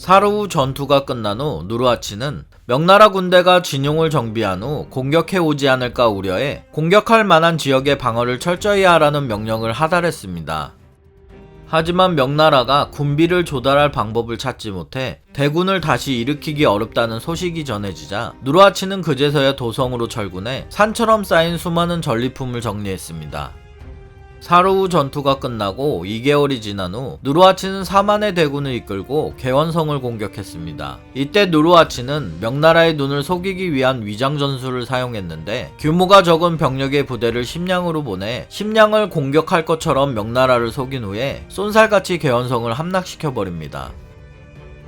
사르후 전투가 끝난 후 누르하치는 명나라 군대가 진용을 정비한 후 공격해 오지 않을까 우려해 공격할 만한 지역의 방어를 철저히 하라는 명령을 하달했습니다. 하지만 명나라가 군비를 조달할 방법을 찾지 못해 대군을 다시 일으키기 어렵다는 소식이 전해지자 누르하치는 그제서야 도성으로 철군해 산처럼 쌓인 수많은 전리품을 정리했습니다. 사르후 전투가 끝나고 2개월이 지난 후 누르하치는 4만의 대군을 이끌고 개원성을 공격했습니다. 이때 누르하치는 명나라의 눈을 속이기 위한 위장 전술을 사용했는데 규모가 적은 병력의 부대를 심량으로 보내 심량을 공격할 것처럼 명나라를 속인 후에 쏜살같이 개원성을 함락시켜 버립니다.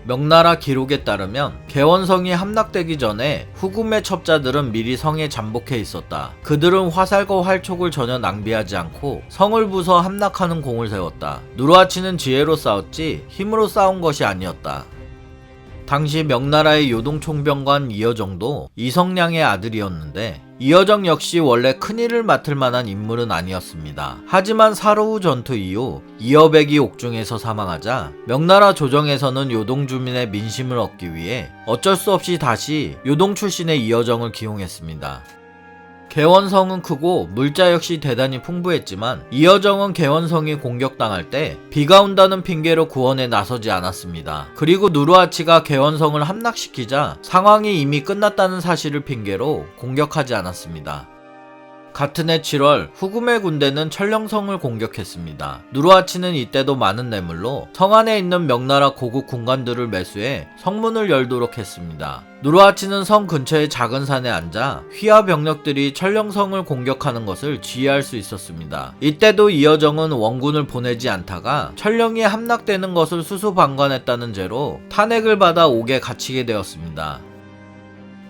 명나라 기록에 따르면 개원성이 함락되기 전에 후금의 첩자들은 미리 성에 잠복해 있었다. 그들은 화살과 활촉을 전혀 낭비하지 않고 성을 부숴 함락하는 공을 세웠다. 누르하치는 지혜로 싸웠지 힘으로 싸운 것이 아니었다. 당시 명나라의 요동총병관 이여정도 이성량의 아들이었는데 이여정 역시 원래 큰일을 맡을 만한 인물은 아니었습니다. 하지만 사르후 전투 이후 이여백이 옥중에서 사망하자 명나라 조정에서는 요동 주민의 민심을 얻기 위해 어쩔 수 없이 다시 요동 출신의 이여정을 기용했습니다. 개원성은 크고 물자 역시 대단히 풍부했지만 이여정은 개원성이 공격당할 때 비가 온다는 핑계로 구원에 나서지 않았습니다. 그리고 누르하치가 개원성을 함락시키자 상황이 이미 끝났다는 사실을 핑계로 공격하지 않았습니다. 같은 해 7월 후금의 군대는 철령성을 공격했습니다. 누르하치는 이때도 많은 뇌물로 성 안에 있는 명나라 고국 군관들을 매수해 성문을 열도록 했습니다. 누르하치는 성 근처의 작은 산에 앉아 휘하 병력들이 철령성을 공격하는 것을 지휘할 수 있었습니다. 이때도 이여정은 원군을 보내지 않다가 철령이 함락되는 것을 수수방관했다는 죄로 탄핵을 받아 옥에 갇히게 되었습니다.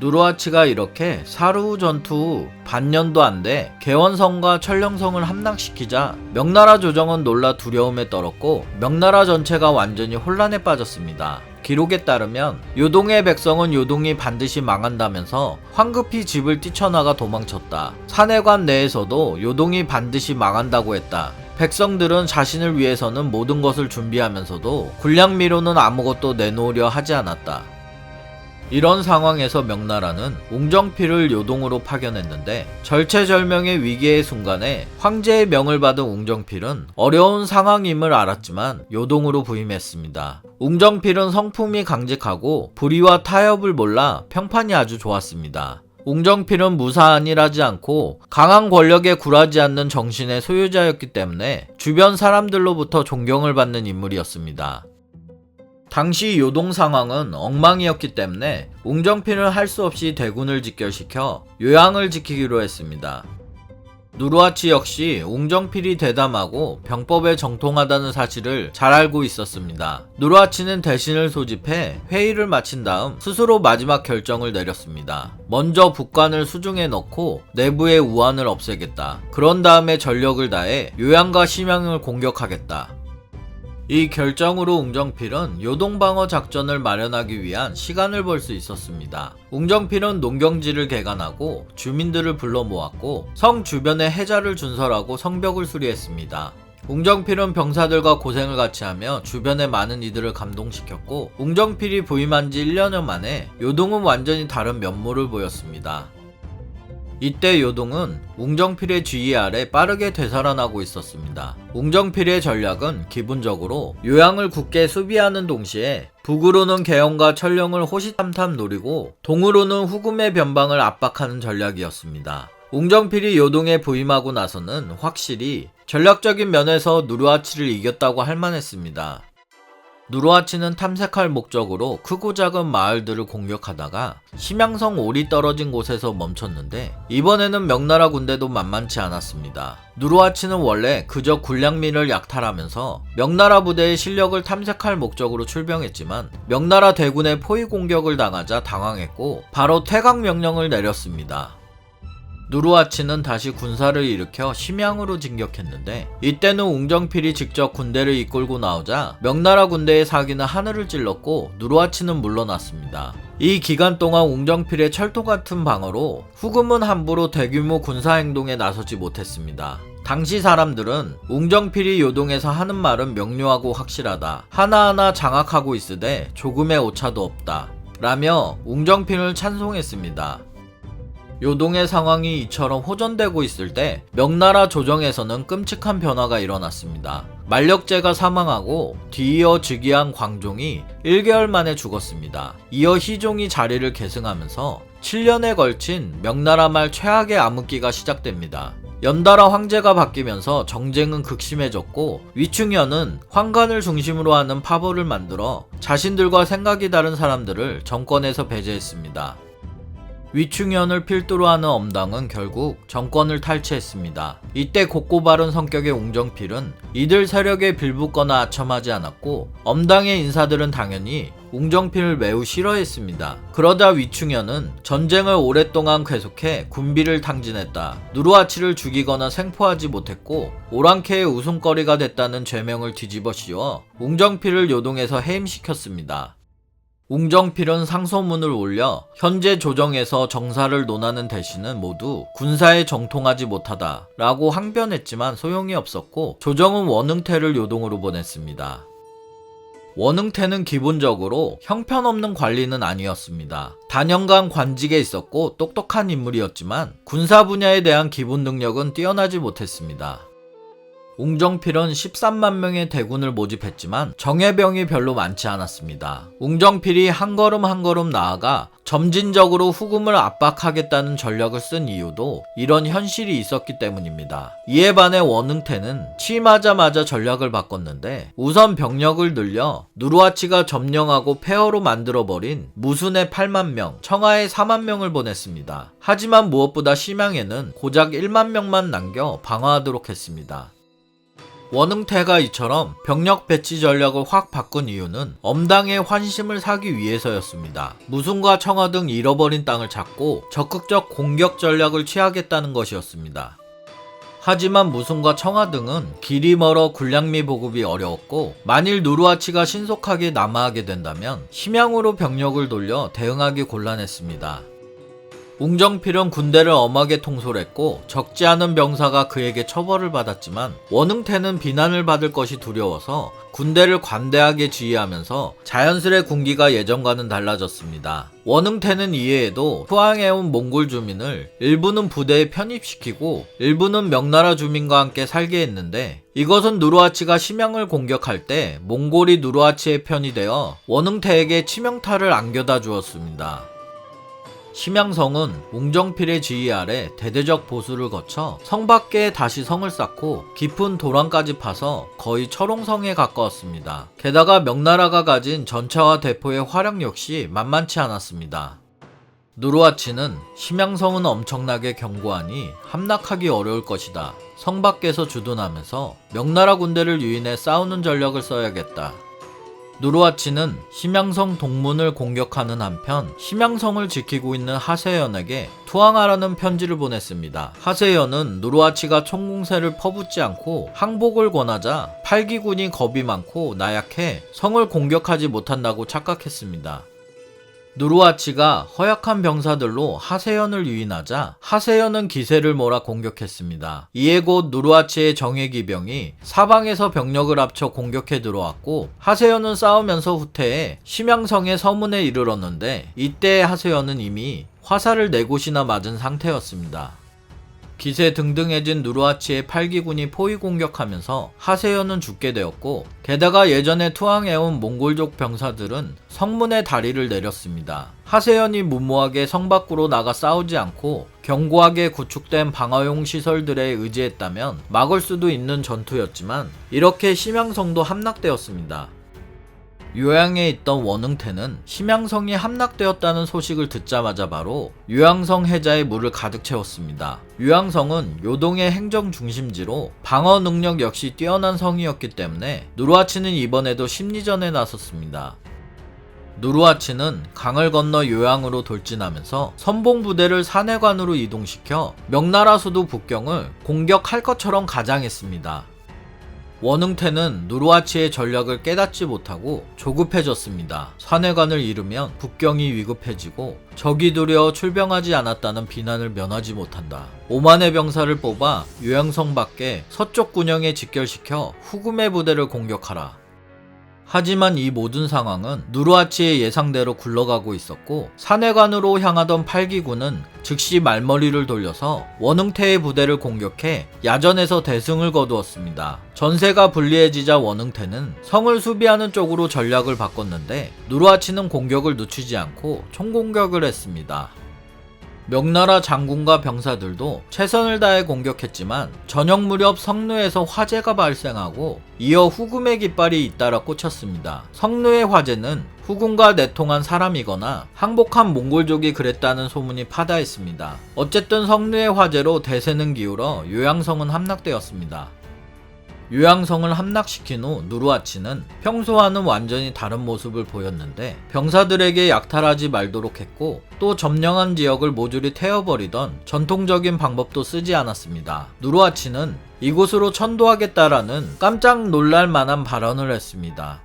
누르하치가 이렇게 사르후 전투 후 반년도 안 돼 개원성과 철령성을 함락시키자 명나라 조정은 놀라 두려움에 떨었고 명나라 전체가 완전히 혼란에 빠졌습니다. 기록에 따르면 요동의 백성은 요동이 반드시 망한다면서 황급히 집을 뛰쳐나가 도망쳤다. 사내관 내에서도 요동이 반드시 망한다고 했다. 백성들은 자신을 위해서는 모든 것을 준비하면서도 군량미로는 아무것도 내놓으려 하지 않았다. 이런 상황에서 명나라는 웅정필을 요동으로 파견했는데 절체절명의 위기의 순간에 황제의 명을 받은 웅정필은 어려운 상황임을 알았지만 요동으로 부임했습니다. 웅정필은 성품이 강직하고 불의와 타협을 몰라 평판이 아주 좋았습니다. 웅정필은 무사안일하지 않고 강한 권력에 굴하지 않는 정신의 소유자였기 때문에 주변 사람들로부터 존경을 받는 인물이었습니다. 당시 요동 상황은 엉망이었기 때문에 웅정필은 할수 없이 대군을 직결시켜 요양을 지키기로 했습니다. 누르하치 역시 웅정필이 대담하고 병법에 정통하다는 사실을 잘 알고 있었습니다. 누르하치는 대신을 소집해 회의를 마친 다음 스스로 마지막 결정을 내렸습니다. 먼저 북관을 수중에 넣고 내부의 우환을 없애겠다. 그런 다음에 전력을 다해 요양과 심양을 공격하겠다. 이 결정으로 웅정필은 요동방어 작전을 마련하기 위한 시간을 벌 수 있었습니다. 웅정필은 농경지를 개간하고 주민들을 불러 모았고 성 주변에 해자를 준설하고 성벽을 수리했습니다. 웅정필은 병사들과 고생을 같이 하며 주변의 많은 이들을 감동시켰고 웅정필이 부임한 지 1년여 만에 요동은 완전히 다른 면모를 보였습니다. 이때 요동은 웅정필의 지휘 아래 빠르게 되살아나고 있었습니다. 웅정필의 전략은 기본적으로 요양을 굳게 수비하는 동시에 북으로는 개영과 철령을 호시탐탐 노리고 동으로는 후금의 변방을 압박하는 전략이었습니다. 웅정필이 요동에 부임하고 나서는 확실히 전략적인 면에서 누르하치를 이겼다고 할 만했습니다. 누르하치는 탐색할 목적으로 크고 작은 마을들을 공격하다가 심양성 올이 떨어진 곳에서 멈췄는데 이번에는 명나라 군대도 만만치 않았습니다. 누르하치는 원래 그저 군량민을 약탈하면서 명나라 부대의 실력을 탐색할 목적으로 출병했지만 명나라 대군의 포위 공격을 당하자 당황했고 바로 퇴각 명령을 내렸습니다. 누르하치는 다시 군사를 일으켜 심양으로 진격했는데 이때는 웅정필이 직접 군대를 이끌고 나오자 명나라 군대의 사기는 하늘을 찔렀고 누르하치는 물러났습니다. 이 기간 동안 웅정필의 철도 같은 방어로 후금은 함부로 대규모 군사 행동에 나서지 못했습니다. 당시 사람들은 웅정필이 요동에서 하는 말은 명료하고 확실하다. 하나하나 장악하고 있으되 조금의 오차도 없다. 라며 웅정필을 찬송했습니다. 요동의 상황이 이처럼 호전되고 있을 때 명나라 조정에서는 끔찍한 변화가 일어났습니다. 만력제가 사망하고 뒤이어 즉위한 광종이 1개월 만에 죽었습니다. 이어 희종이 자리를 계승하면서 7년에 걸친 명나라 말 최악의 암흑기가 시작됩니다. 연달아 황제가 바뀌면서 정쟁은 극심해졌고 위충현은 황관을 중심으로 하는 파벌을 만들어 자신들과 생각이 다른 사람들을 정권에서 배제했습니다. 위충현을 필두로 하는 엄당은 결국 정권을 탈취했습니다. 이때 곧고바른 성격의 웅정필은 이들 세력에 빌붙거나 아첨하지 않았고 엄당의 인사들은 당연히 웅정필을 매우 싫어했습니다. 그러다 위충현은 전쟁을 오랫동안 계속해 군비를 탕진했다. 누르하치를 죽이거나 생포하지 못했고 오랑캐의 웃음거리가 됐다는 죄명을 뒤집어 씌워 웅정필을 요동에서 해임시켰습니다. 웅정필은 상소문을 올려 현재 조정에서 정사를 논하는 대신은 모두 군사에 정통하지 못하다 라고 항변했지만 소용이 없었고 조정은 원흥태를 요동으로 보냈습니다. 원흥태는 기본적으로 형편없는 관리는 아니었습니다. 단연간 관직에 있었고 똑똑한 인물이었지만 군사 분야에 대한 기본 능력은 뛰어나지 못했습니다. 웅정필은 13만 명의 대군을 모집했지만 정예병이 별로 많지 않았습니다. 웅정필이 한 걸음 한 걸음 나아가 점진적으로 후금을 압박하겠다는 전략을 쓴 이유도 이런 현실이 있었기 때문입니다. 이에 반해 원흥태는 취임하자마자 전략을 바꿨는데 우선 병력을 늘려 누르하치가 점령하고 폐허로 만들어버린 무순의 8만 명, 청하에 4만 명을 보냈습니다. 하지만 무엇보다 심양에는 고작 1만 명만 남겨 방어하도록 했습니다. 원흥태가 이처럼 병력 배치 전략을 확 바꾼 이유는 엄당의 환심을 사기 위해서였습니다. 무순과 청하 등 잃어버린 땅을 찾고 적극적 공격 전략을 취하겠다는 것이었습니다. 하지만 무순과 청하 등은 길이 멀어 군량미 보급이 어려웠고 만일 누르하치가 신속하게 남하하게 된다면 심양으로 병력을 돌려 대응하기 곤란했습니다. 웅정필은 군대를 엄하게 통솔했고 적지 않은 병사가 그에게 처벌을 받았지만 원흥태는 비난을 받을 것이 두려워서 군대를 관대하게 지휘하면서 자연스레 군기가 예전과는 달라졌습니다. 원흥태는 이외에도 후항해온 몽골 주민을 일부는 부대에 편입시키고 일부는 명나라 주민과 함께 살게 했는데 이것은 누르하치가 심양을 공격할 때 몽골이 누르하치의 편이 되어 원흥태에게 치명타를 안겨다 주었습니다. 심양성은 웅정필의 지휘 아래 대대적 보수를 거쳐 성 밖에 다시 성을 쌓고 깊은 도랑까지 파서 거의 철옹성에 가까웠습니다. 게다가 명나라가 가진 전차와 대포의 화력 역시 만만치 않았습니다. 누르하치는 심양성은 엄청나게 견고하니 함락하기 어려울 것이다. 성 밖에서 주둔하면서 명나라 군대를 유인해 싸우는 전력을 써야겠다. 누르하치는 심양성 동문을 공격하는 한편 심양성을 지키고 있는 하세연에게 투항하라는 편지를 보냈습니다. 하세연은 누르하치가 총공세를 퍼붓지 않고 항복을 권하자 팔기군이 겁이 많고 나약해 성을 공격하지 못한다고 착각했습니다. 누르하치가 허약한 병사들로 하세연을 유인하자 하세연은 기세를 몰아 공격했습니다. 이에 곧 누르하치의 정예기병이 사방에서 병력을 합쳐 공격해 들어왔고 하세연은 싸우면서 후퇴해 심양성의 서문에 이르렀는데 이때 하세연은 이미 화살을 네 곳이나 맞은 상태였습니다. 기세 등등해진 누르하치의 8기군이 포위 공격하면서 하세연은 죽게 되었고 게다가 예전에 투항해온 몽골족 병사들은 성문에 다리를 내렸습니다. 하세연이 무모하게 성 밖으로 나가 싸우지 않고 견고하게 구축된 방어용 시설들에 의지했다면 막을 수도 있는 전투였지만 이렇게 심양성도 함락되었습니다. 요양에 있던 원흥태는 심양성이 함락되었다는 소식을 듣자마자 바로 요양성 해자에 물을 가득 채웠습니다. 요양성은 요동의 행정 중심지로 방어 능력 역시 뛰어난 성이었기 때문에 누르하치는 이번에도 심리전에 나섰습니다. 누르하치는 강을 건너 요양으로 돌진하면서 선봉 부대를 산해관으로 이동시켜 명나라 수도 북경을 공격할 것처럼 가장했습니다. 원흥태는 누르하치의 전략을 깨닫지 못하고 조급해졌습니다. 산해관을 잃으면 국경이 위급해지고 적이 두려 출병하지 않았다는 비난을 면하지 못한다. 5만의 병사를 뽑아 요양성 밖에 서쪽 군영에 직결시켜 후금의 부대를 공격하라. 하지만 이 모든 상황은 누르하치의 예상대로 굴러가고 있었고 산해관으로 향하던 8기군은 즉시 말머리를 돌려서 원흥태의 부대를 공격해 야전에서 대승을 거두었습니다. 전세가 불리해지자 원흥태는 성을 수비하는 쪽으로 전략을 바꿨는데 누르하치는 공격을 늦추지 않고 총공격을 했습니다. 명나라 장군과 병사들도 최선을 다해 공격했지만 저녁 무렵 성루에서 화재가 발생하고 이어 후금의 깃발이 잇따라 꽂혔습니다. 성루의 화재는 후금과 내통한 사람이거나 항복한 몽골족이 그랬다는 소문이 파다했습니다. 어쨌든 성루의 화재로 대세는 기울어 요양성은 함락되었습니다. 요양성을 함락시킨 후 누르하치는 평소와는 완전히 다른 모습을 보였는데 병사들에게 약탈하지 말도록 했고 또 점령한 지역을 모조리 태워버리던 전통적인 방법도 쓰지 않았습니다. 누르하치는 이곳으로 천도하겠다라는 깜짝 놀랄 만한 발언을 했습니다.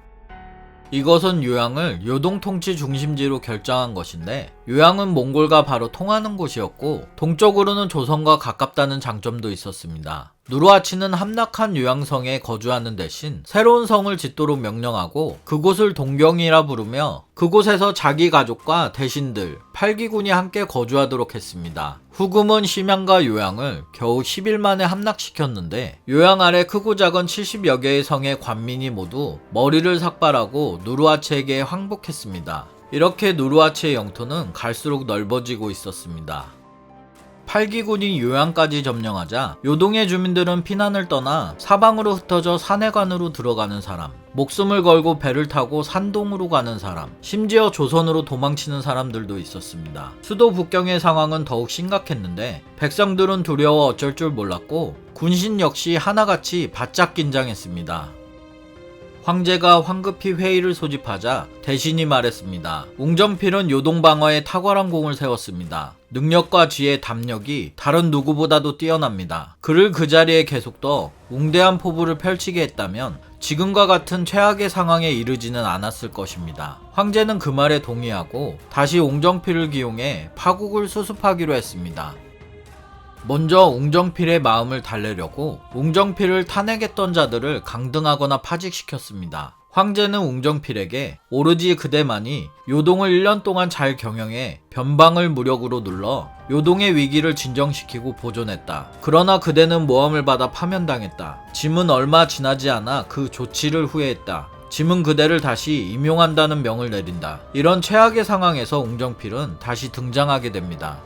이것은 요양을 요동 통치 중심지로 결정한 것인데 요양은 몽골과 바로 통하는 곳이었고 동쪽으로는 조선과 가깝다는 장점도 있었습니다. 누르하치는 함락한 요양성에 거주하는 대신 새로운 성을 짓도록 명령하고 그곳을 동경이라 부르며 그곳에서 자기 가족과 대신들 8기군이 함께 거주하도록 했습니다. 후금은 심양과 요양을 겨우 10일 만에 함락시켰는데 요양 아래 크고 작은 70여 개의 성의 관민이 모두 머리를 삭발하고 누르하치에게 항복했습니다. 이렇게 누르하치의 영토는 갈수록 넓어지고 있었습니다. 8기군이 요양까지 점령하자 요동의 주민들은 피난을 떠나 사방으로 흩어져 산해관으로 들어가는 사람, 목숨을 걸고 배를 타고 산동으로 가는 사람, 심지어 조선으로 도망치는 사람들도 있었습니다. 수도 북경의 상황은 더욱 심각했는데 백성들은 두려워 어쩔 줄 몰랐고 군신 역시 하나같이 바짝 긴장했습니다. 황제가 황급히 회의를 소집하자 대신이 말했습니다. 웅정필은 요동방어에 탁월한 공을 세웠습니다. 능력과 지혜, 담력이 다른 누구보다도 뛰어납니다. 그를 그 자리에 계속 둬 웅대한 포부를 펼치게 했다면 지금과 같은 최악의 상황에 이르지는 않았을 것입니다. 황제는 그 말에 동의하고 다시 웅정필을 기용해 파국을 수습하기로 했습니다. 먼저 웅정필의 마음을 달래려고 웅정필을 탄핵했던 자들을 강등하거나 파직시켰습니다. 황제는 웅정필에게 오로지 그대만이 요동을 1년 동안 잘 경영해 변방을 무력으로 눌러 요동의 위기를 진정시키고 보존했다. 그러나 그대는 모함을 받아 파면당했다. 짐은 얼마 지나지 않아 그 조치를 후회했다. 짐은 그대를 다시 임용한다는 명을 내린다. 이런 최악의 상황에서 웅정필은 다시 등장하게 됩니다.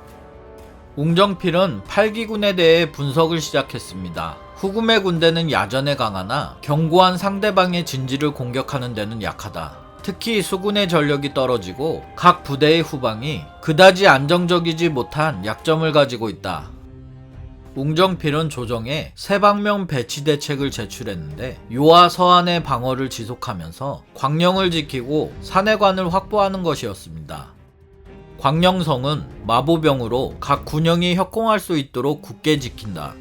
웅정필은 8기군에 대해 분석을 시작했습니다. 후금의 군대는 야전에 강하나 견고한 상대방의 진지를 공격하는 데는 약하다. 특히 수군의 전력이 떨어지고 각 부대의 후방이 그다지 안정적이지 못한 약점을 가지고 있다. 웅정필은 조정에 세방면 배치 대책을 제출했는데 요와 서안의 방어를 지속하면서 광령을 지키고 산해관을 확보하는 것이었습니다. 광령성은 마보병으로 각 군영이 협공할 수 있도록 굳게 지킨다.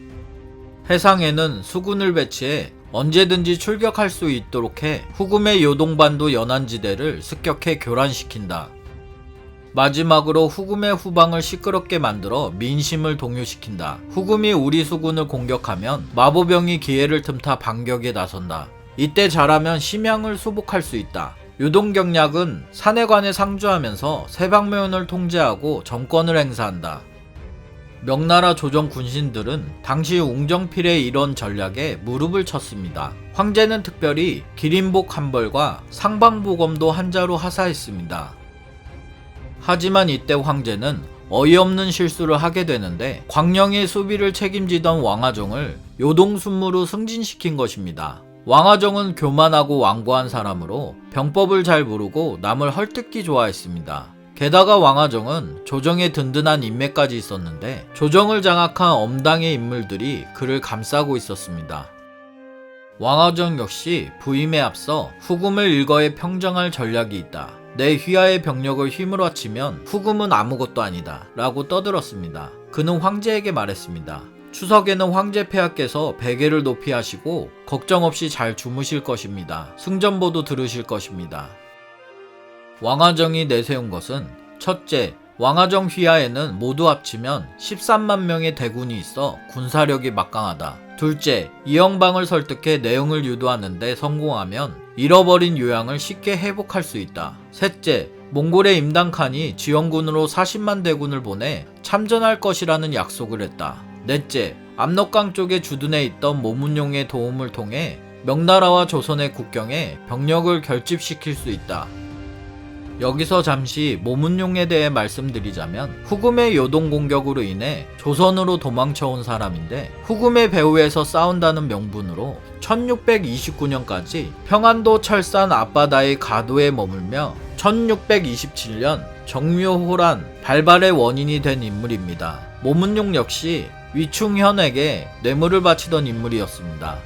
해상에는 수군을 배치해 언제든지 출격할 수 있도록 해 후금의 요동반도 연안지대를 습격해 교란시킨다. 마지막으로 후금의 후방을 시끄럽게 만들어 민심을 동요시킨다. 후금이 우리 수군을 공격하면 마보병이 기회를 틈타 반격에 나선다. 이때 잘하면 심양을 수복할 수 있다. 유동경략은 사내관에 상주하면서 세방면을 통제하고 정권을 행사한다. 명나라 조정 군신들은 당시 웅정필의 이런 전략에 무릎을 쳤습니다. 황제는 특별히 기린복 한 벌과 상방보검도 한자로 하사했습니다. 하지만 이때 황제는 어이없는 실수를 하게 되는데 광령의 수비를 책임지던 왕하종을 요동순무로 승진시킨 것입니다. 왕하정은 교만하고 완고한 사람으로 병법을 잘 모르고 남을 헐뜯기 좋아했습니다. 게다가 왕하정은 조정에 든든한 인맥까지 있었는데 조정을 장악한 엄당의 인물들이 그를 감싸고 있었습니다. 왕하정 역시 부임에 앞서 후금을 일거에 평정할 전략이 있다. 내 휘하의 병력을 힘으로 합치면 후금은 아무것도 아니다. 라고 떠들었습니다. 그는 황제에게 말했습니다. 추석에는 황제 폐하께서 베개를 높이 하시고 걱정 없이 잘 주무실 것입니다. 승전보도 들으실 것입니다. 왕화정이 내세운 것은 첫째, 왕화정 휘하에는 모두 합치면 13만 명의 대군이 있어 군사력이 막강하다. 둘째, 이영방을 설득해 내용을 유도하는데 성공하면 잃어버린 요양을 쉽게 회복할 수 있다. 셋째, 몽골의 임당칸이 지원군으로 40만 대군을 보내 참전할 것이라는 약속을 했다. 넷째, 압록강 쪽에 주둔해 있던 모문용의 도움을 통해 명나라와 조선의 국경에 병력을 결집시킬 수 있다. 여기서 잠시 모문용에 대해 말씀드리자면 후금의 요동 공격으로 인해 조선으로 도망쳐온 사람인데 후금의 배후에서 싸운다는 명분으로 1629년까지 평안도 철산 앞바다의 가도에 머물며 1627년 정묘호란 발발의 원인이 된 인물입니다. 모문용 역시 위충현에게 뇌물을 바치던 인물이었습니다.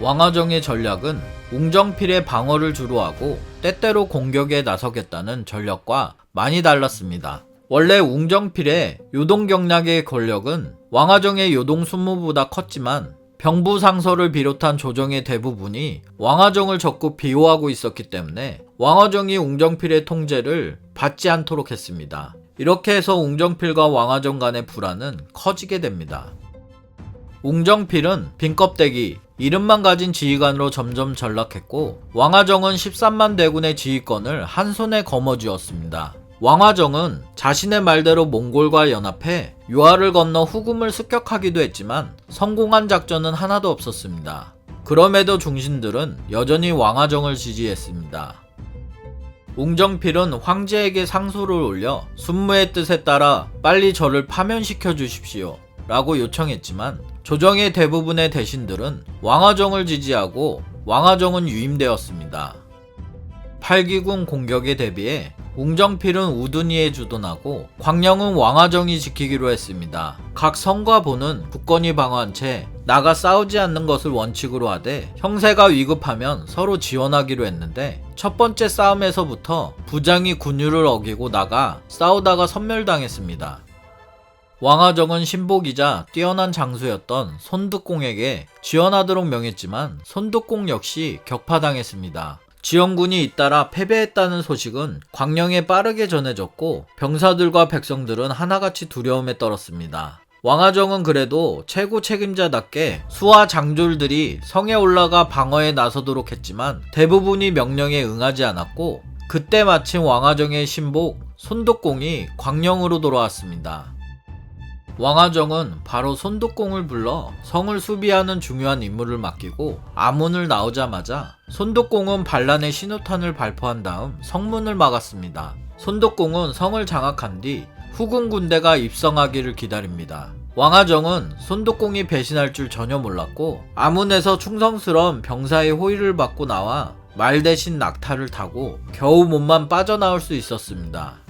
왕화정의 전략은 웅정필의 방어를 주로 하고 때때로 공격에 나서겠다는 전략과 많이 달랐습니다. 원래 웅정필의 요동 경략의 권력은 왕화정의 요동 순무보다 컸지만 병부상서를 비롯한 조정의 대부분이 왕화정을 적극 비호하고 있었기 때문에 왕화정이 웅정필의 통제를 받지 않도록 했습니다. 이렇게 해서 웅정필과 왕화정 간의 불안은 커지게 됩니다. 웅정필은 빈껍데기, 이름만 가진 지휘관으로 점점 전락했고 왕화정은 13만 대군의 지휘권을 한 손에 거머쥐었습니다. 왕화정은 자신의 말대로 몽골과 연합해 유화를 건너 후금을 습격하기도 했지만 성공한 작전은 하나도 없었습니다. 그럼에도 중신들은 여전히 왕화정을 지지했습니다. 웅정필은 황제에게 상소를 올려 순무의 뜻에 따라 빨리 저를 파면시켜 주십시오. 라고 요청했지만 조정의 대부분의 대신들은 왕화정을 지지하고 왕화정은 유임되었습니다. 8기군 공격에 대비해 웅정필은 우둔이에 주둔하고 광령은 왕화정이 지키기로 했습니다. 각 성과 보는 국권이 방어한 채 나가 싸우지 않는 것을 원칙으로 하되 형세가 위급하면 서로 지원하기로 했는데 첫 번째 싸움에서부터 부장이 군율을 어기고 나가 싸우다가 섬멸당했습니다. 왕화정은 신복이자 뛰어난 장수였던 손득공에게 지원하도록 명했지만 손득공 역시 격파당했습니다. 지원군이 잇따라 패배했다는 소식은 광령에 빠르게 전해졌고 병사들과 백성들은 하나같이 두려움에 떨었습니다. 왕화정은 그래도 최고 책임자답게 수하 장졸들이 성에 올라가 방어에 나서도록 했지만 대부분이 명령에 응하지 않았고 그때 마침 왕화정의 신복 손독공이 광령으로 돌아왔습니다. 왕화정은 바로 손독공을 불러 성을 수비하는 중요한 임무를 맡기고 아문을 나오자마자 손독공은 반란의 신호탄을 발포한 다음 성문을 막았습니다. 손독공은 성을 장악한 뒤 후군 군대가 입성하기를 기다립니다. 왕화정은 손독공이 배신할 줄 전혀 몰랐고 아문에서 충성스러운 병사의 호의를 받고 나와 말 대신 낙타를 타고 겨우 몸만 빠져나올 수 있었습니다.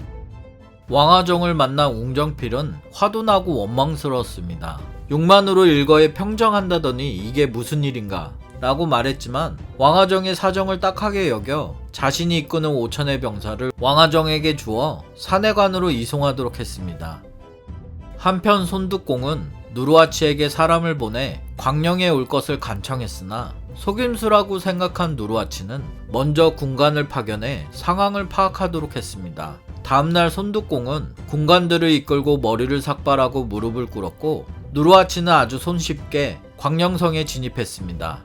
왕화정을 만난 웅정필은 화도 나고 원망스러웠습니다. 6만으로 일거에 평정한다더니 이게 무슨 일인가? 라고 말했지만 왕화정의 사정을 딱하게 여겨 자신이 이끄는 5천의 병사를 왕화정에게 주어 사내관으로 이송하도록 했습니다. 한편 손두공은 누르하치에게 사람을 보내 광령에 올 것을 간청했으나 속임수라고 생각한 누르하치는 먼저 군관을 파견해 상황을 파악하도록 했습니다. 다음날 손두공은 군관들을 이끌고 머리를 삭발하고 무릎을 꿇었고 누르하치는 아주 손쉽게 광령성에 진입했습니다.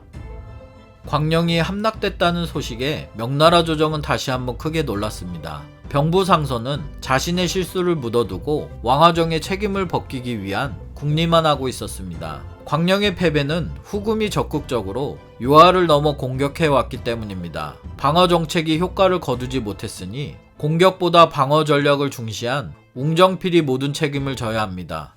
광령이 함락됐다는 소식에 명나라 조정은 다시 한번 크게 놀랐습니다. 병부상선은 자신의 실수를 묻어두고 왕화정의 책임을 벗기기 위한 국리만 하고 있었습니다. 광령의 패배는 후금이 적극적으로 유화를 넘어 공격해왔기 때문입니다. 방어 정책이 효과를 거두지 못했으니 공격보다 방어 전략을 중시한 웅정필이 모든 책임을 져야 합니다.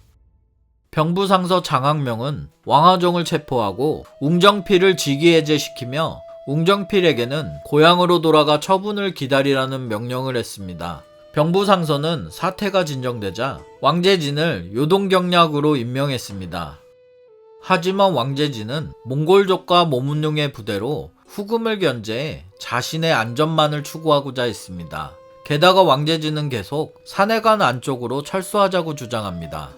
병부상서 장학명은 왕화정을 체포하고 웅정필을 직위해제시키며 웅정필에게는 고향으로 돌아가 처분을 기다리라는 명령을 했습니다. 병부상서는 사태가 진정되자 왕제진을 요동경략으로 임명했습니다. 하지만 왕제진은 몽골족과 모문용의 부대로 후금을 견제해 자신의 안전만을 추구하고자 했습니다. 게다가 왕제진은 계속 산해관 안쪽으로 철수하자고 주장합니다.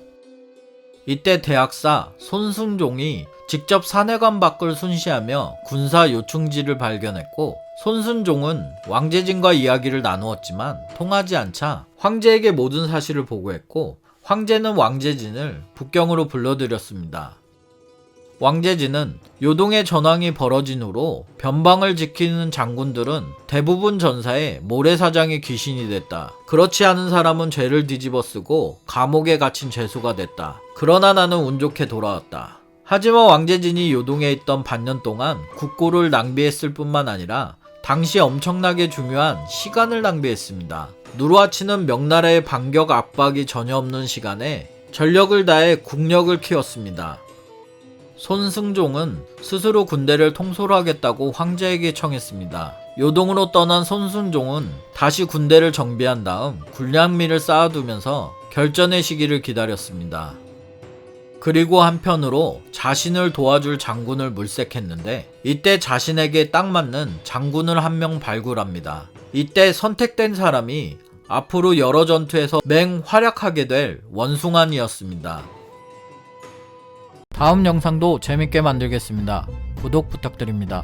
이때 대학사 손순종이 직접 사내관 밖을 순시하며 군사 요충지를 발견했고 손순종은 왕제진과 이야기를 나누었지만 통하지 않자 황제에게 모든 사실을 보고했고 황제는 왕제진을 북경으로 불러들였습니다. 왕제진은 요동의 전황이 벌어진 후로 변방을 지키는 장군들은 대부분 전사에 모래사장의 귀신이 됐다. 그렇지 않은 사람은 죄를 뒤집어 쓰고 감옥에 갇힌 죄수가 됐다. 그러나 나는 운 좋게 돌아왔다. 하지만 왕제진이 요동에 있던 반년 동안 국고를 낭비했을 뿐만 아니라 당시 엄청나게 중요한 시간을 낭비했습니다. 누르하치는 명나라의 반격 압박이 전혀 없는 시간에 전력을 다해 국력을 키웠습니다. 손승종은 스스로 군대를 통솔 하겠다고 황제에게 청했습니다. 요동으로 떠난 손순종은 다시 군대를 정비한 다음 군량미를 쌓아두면서 결전의 시기를 기다렸습니다. 그리고 한편으로 자신을 도와줄 장군을 물색했는데 이때 자신에게 딱 맞는 장군을 한 명 발굴합니다. 이때 선택된 사람이 앞으로 여러 전투에서 맹활약하게 될 원숭안이었습니다. 다음 영상도 재밌게 만들겠습니다. 구독 부탁드립니다.